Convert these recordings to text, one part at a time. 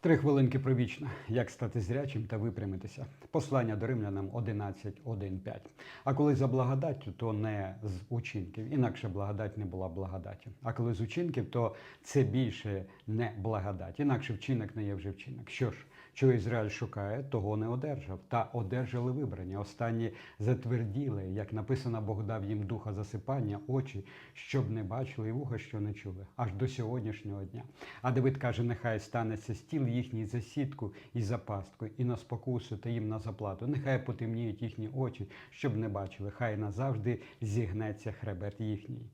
Три хвилинки про вічне. Як стати зрячим та випрямитися. Послання до римлянам 11.1.5. А коли за благодаттю, то не з учинків. Інакше благодать не була благодаттю. А коли з учинків, то це більше не благодать. Інакше вчинок не є вже вчинок. Що ж, чого Ізраїль шукає, того не одержав. Та одержали вибрання. Останні затверділи, як написано, Бог дав їм духа засипання, очі, щоб не бачили, і вуха, що не чули, аж до сьогоднішнього дня. А Давид каже: нехай станеться стіл їхній засідку і запастку, і на спокусу та їм на заплату. Нехай потемніють їхні очі, щоб не бачили. Хай назавжди зігнеться хребет їхній.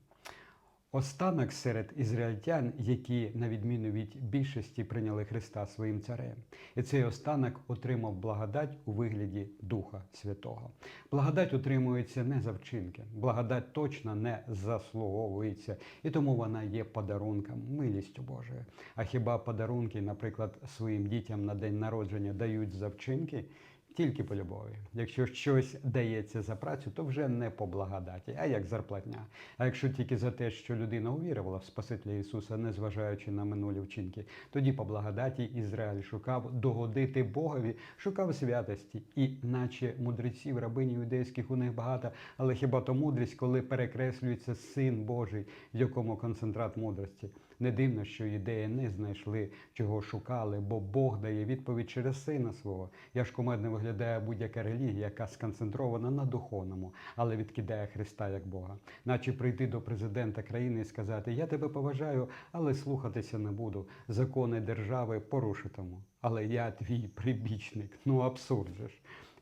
Останок серед ізраїльтян, які, на відміну від більшості, прийняли Христа своїм царем. І цей останок отримав благодать у вигляді Духа Святого. Благодать отримується не за вчинки, благодать точно не заслуговується, і тому вона є подарунком, милістю Божою. А хіба подарунки, наприклад, своїм дітям на день народження дають за вчинки? Тільки по любові. Якщо щось дається за працю, то вже не по благодаті, а як зарплатня. А якщо тільки за те, що людина увірувала в Спасителя Ісуса, незважаючи на минулі вчинки, тоді по благодаті Ізраїль шукав догодити Богові, шукав святості, і наче мудреців, рабині юдейських у них багато, але хіба то мудрість, коли перекреслюється син Божий, в якому концентрат мудрості. Не дивно, що ідеї не знайшли, чого шукали, бо Бог дає відповідь через сина свого. Я ж кумедно виглядає будь-яка релігія, яка сконцентрована на духовному, але відкидає Христа як Бога. Наче прийти до президента країни і сказати: Я тебе поважаю, але слухатися не буду. Закони держави порушитиму. Але я твій прибічник. Ну абсурд же ж.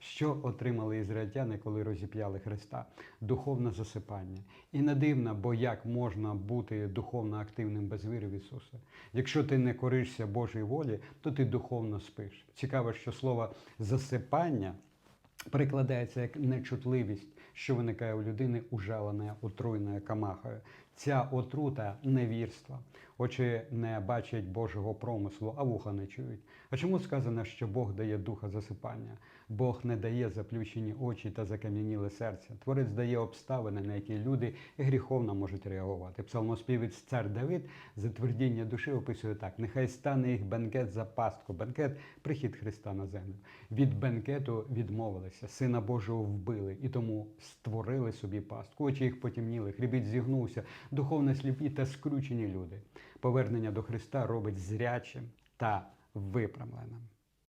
Що отримали ізраїльтяни, коли розіп'яли Христа? Духовне засипання. І не дивно, бо як можна бути духовно активним без віри в Ісуса? Якщо ти не коришся Божій волі, то ти духовно спиш. Цікаво, що слово засипання перекладається як нечутливість, що виникає у людини ужаленою отруйною камахою. Ця отрута невірства. Очі не бачать Божого промислу, а вуха не чують. А чому сказано, що Бог дає духа засипання? Бог не дає заплющені очі та закам'яніле серце. Творець дає обставини, на які люди гріховно можуть реагувати. Псалмоспівець цар Давид затвердіння душі описує так: нехай стане їх бенкет за пастку. Бенкет прихід Христа на землю. Від бенкету відмовилися, сина Божого вбили і тому створили собі пастку. Очі їх потемніли, хребіт зігнувся, духовно сліпі та скручені люди. Повернення до Христа робить зрячим та випрямленим.